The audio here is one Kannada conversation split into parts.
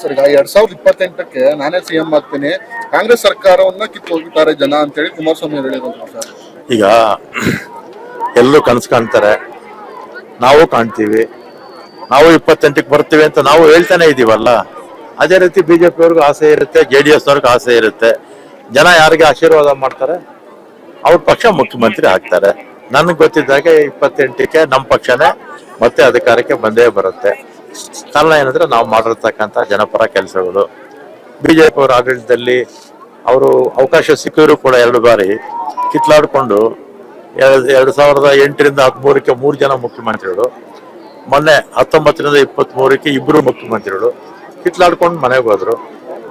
ಸರ್, ಈಗ ಎರಡ್ ಸಾವಿರದ ಇಪ್ಪತ್ತೆಂಟಕ್ಕೆ ನಾನೇ ಸಿಎಂ ಆಗ್ತೀನಿ. ಕಾಂಗ್ರೆಸ್ ಸರ್ಕಾರವನ್ನ ಕಿತ್ತು ಹೋಗಿದ್ದಾರೆ ಜನ ಅಂತೇಳಿ ಕುಮಾರಸ್ವಾಮಿ ಹೇಳಿದ್ರು ಸರ್. ಈಗ ಎಲ್ಲರೂ ಕನಸು ಕಾಣ್ತಾರೆ. ನಾವು ಕಾಣ್ತೀವಿ. ನಾವು ಇಪ್ಪತ್ತೆಂಟಕ್ಕೆ ಬರ್ತೀವಿ ಅಂತ ನಾವು ಹೇಳ್ತಾನೆ ಇದೀವಲ್ಲ? ಅದೇ ರೀತಿ ಬಿಜೆಪಿ ಅವ್ರಿಗೂ ಆಸೆ ಇರುತ್ತೆ, ಜೆ ಡಿ ಎಸ್ ಅವ್ರಿಗೂ ಆಸೆ ಇರುತ್ತೆ. ಜನ ಯಾರಿಗೆ ಆಶೀರ್ವಾದ ಮಾಡ್ತಾರೆ? ಅವ್ರ ಪಕ್ಷ ಮುಖ್ಯಮಂತ್ರಿ ಆಗ್ತಾರೆ. ನನಗೆ ಗೊತ್ತಿದ್ದಾಗೆ ಇಪ್ಪತ್ತೆಂಟಕ್ಕೆ ನಮ್ಮ ಪಕ್ಷನೇ ಮತ್ತೆ ಅಧಿಕಾರಕ್ಕೆ ಬಂದೇ ಬರುತ್ತೆ. ಕಾರಣ ಏನಂದ್ರೆ ನಾವು ಮಾಡಿರ್ತಕ್ಕಂಥ ಜನಪರ ಕೆಲಸಗಳು. ಬಿಜೆಪಿ ಅವರ ಆಡಳಿತದಲ್ಲಿ ಅವರು ಅವಕಾಶ ಸಿಕ್ಕಿದ್ರು ಕೂಡ ಎರಡು ಬಾರಿ. ಕಿತ್ಲಾಡಿಕೊಂಡು ಎರಡು ಎರಡು ಸಾವಿರದ ಎಂಟರಿಂದ ಹದಿಮೂರಕ್ಕೆ ಮೂರು ಜನ ಮುಖ್ಯಮಂತ್ರಿಗಳು. ಮೊನ್ನೆ ಹತ್ತೊಂಬತ್ತರಿಂದ ಇಪ್ಪತ್ತ್ ಮೂರಕ್ಕೆ ಇಬ್ಬರು ಮುಖ್ಯಮಂತ್ರಿಗಳು. ಕಿತ್ಲಾಡ್ಕೊಂಡು ಮನೆಗೆ ಹೋದ್ರು.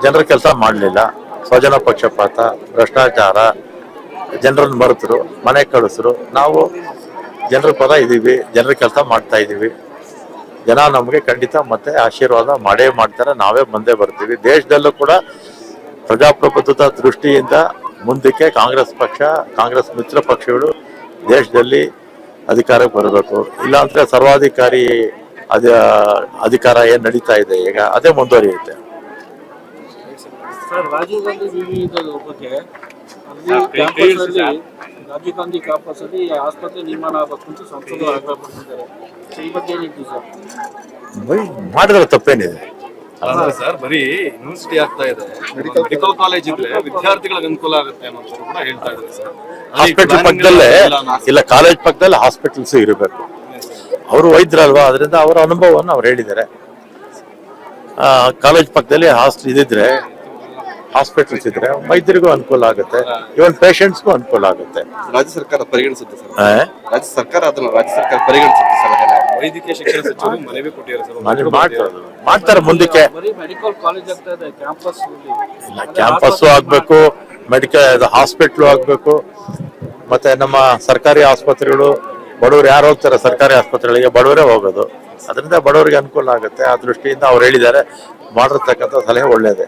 ಜನರ ಕೆಲಸ ಮಾಡಲಿಲ್ಲ. ಸ್ವಜನ ಪಕ್ಷಪಾತ, ಭ್ರಷ್ಟಾಚಾರ, ಜನರನ್ನು ಮರೆತರು, ಮನೆ ಕಳಿಸ್ರು. ನಾವು ಜನರ ಪದ ಇದ್ದೀವಿ, ಜನರ ಕೆಲಸ ಮಾಡ್ತಾ ಇದೀವಿ ಜನ ನಮಗೆ ಖಂಡಿತ ಮತ್ತೆ ಆಶೀರ್ವಾದ ಮಾಡೇ ಮಾಡ್ತಾರೆ. ನಾವೇ ಮುಂದೆ ಬರ್ತೀವಿ. ದೇಶದಲ್ಲೂ ಕೂಡ ಪ್ರಜಾಪ್ರಭುತ್ವದ ದೃಷ್ಟಿಯಿಂದ ಮುಂದಕ್ಕೆ ಕಾಂಗ್ರೆಸ್ ಪಕ್ಷ ಕಾಂಗ್ರೆಸ್ ಮಿತ್ರ ಪಕ್ಷಗಳು ದೇಶದಲ್ಲಿ ಅಧಿಕಾರಕ್ಕೆ ಬರಬೇಕು. ಇಲ್ಲಾಂದ್ರೆ ಸರ್ವಾಧಿಕಾರಿ ಅದ ಅಧಿಕಾರ ಏನ್ ನಡೀತಾ ಇದೆ ಈಗ? ಅದೇ ಮುಂದುವರಿಯುತ್ತೆ. ಸರ್ ರಾಜೀವ್ ಗಾಂಧಿ ಬಗ್ಗೆ ರಾಜೀವ್ ಗಾಂಧಿ ಕ್ಯಾಂಪಸ್ ಅಲ್ಲಿ ಆಸ್ಪತ್ರೆ ನಿರ್ಮಾಣ ಆಗಬೇಕು ಅಂತ ಸಂಸದರು ಆಗ್ರಹ ಪಡಿಸಿದ್ದಾರೆ ಈ ಬಗ್ಗೆ ಏನಿತ್ತು ಸರ್? ಬರೀ ಮಾಡಿದ್ರೆ ತಪ್ಪೇನಿದೆ. ಅಲ್ಲ ಸರ್ ಬರೀ ಯೂನಿವರ್ಸಿಟಿ ಆಗ್ತಾ ಇದೆ. ಮೆಡಿಕಲ್ ಕಾಲೇಜ್ ಇದ್ರೆ ವಿದ್ಯಾರ್ಥಿಗಳಿಗೆ ಅನುಕೂಲ ಆಗುತ್ತೆ ಅನ್ನೋದು ಕೂಡ ಹೇಳ್ತಾ ಇದ್ದಾರೆ ಸರ್. ಹಾಸ್ಪಿಟಲ್ ಪಕ್ಕದಲ್ಲೇ ಇಲ್ಲ ಕಾಲೇಜ್ ಪಕ್ಕದಲ್ಲಿ ಹಾಸ್ಪಿಟಲ್ಸ್ ಇರಬೇಕು. ಅವರು ವೈದ್ಯರಲ್ವಾ? ಅದರಿಂದ ಅವರ ಅನುಭವವನ್ನು ಅವ್ರು ಹೇಳಿದ್ದಾರೆ. ಕಾಲೇಜ್ ಪಕ್ಕದಲ್ಲಿ ಹಾಸ್ಟ್ ಇದಿದ್ರೆ ಹಾಸ್ಪಿಟಲ್ಸ್ ಇದ್ರೆ ವೈದ್ಯರಿಗೂ ಅನುಕೂಲ ಆಗುತ್ತೆ. ಇವನ್ ಪೇಷಂಟ್ಸ್ಗೂ ಅನುಕೂಲ ಆಗುತ್ತೆ. ರಾಜ್ಯ ಸರ್ಕಾರ ಪರಿಗಣಿಸುತ್ತೆ ಸರ್. ಆ? ರಾಜ್ಯ ಸರ್ಕಾರ ಅದನ್ನ ರಾಜ್ಯ ಸರ್ಕಾರ ಪರಿಗಣಿಸುತ್ತೆ ಸಲಹೆನ ವೈದ್ಯಕೀಯ ಶಿಕ್ಷಣ ಸಚಿವರು ಮನವಿ ಕೊಟ್ಟಿದ್ದಾರೆ ಸರ್. ಮನೆ ಮಾಡ್ತಾರೆ. ಮಾಡ್ತಾರೆ ಮುಂದಕ್ಕೆ. ಬರೀ ಮೆಡಿಕಲ್ ಕಾಲೇಜ್ ಆಗ್ತಾ ಇದೆ ಕ್ಯಾಂಪಸ್ ಇಲ್ಲ ಕ್ಯಾಂಪಸ್ಸು ಆಗ್ಬೇಕು ಮೆಡಿಕಲ್ ಹಾಸ್ಪಿಟ್ಲು ಆಗ್ಬೇಕು. ಮತ್ತೆ ನಮ್ಮ ಸರ್ಕಾರಿ ಆಸ್ಪತ್ರೆಗಳು ಬಡವರು ಯಾರು ಹೋಗ್ತಾರೆ ಸರ್ಕಾರಿ ಆಸ್ಪತ್ರೆಗಳಿಗೆ? ಬಡವರೇ ಹೋಗೋದು. ಅದರಿಂದ ಬಡವರಿಗೆ ಅನುಕೂಲ ಆಗುತ್ತೆ. ಆ ದೃಷ್ಟಿಯಿಂದ ಅವ್ರು ಹೇಳಿದ್ದಾರೆ. ಮಾಡಿರ್ತಕ್ಕಂಥ ಸಲಹೆ ಒಳ್ಳೇದೇ.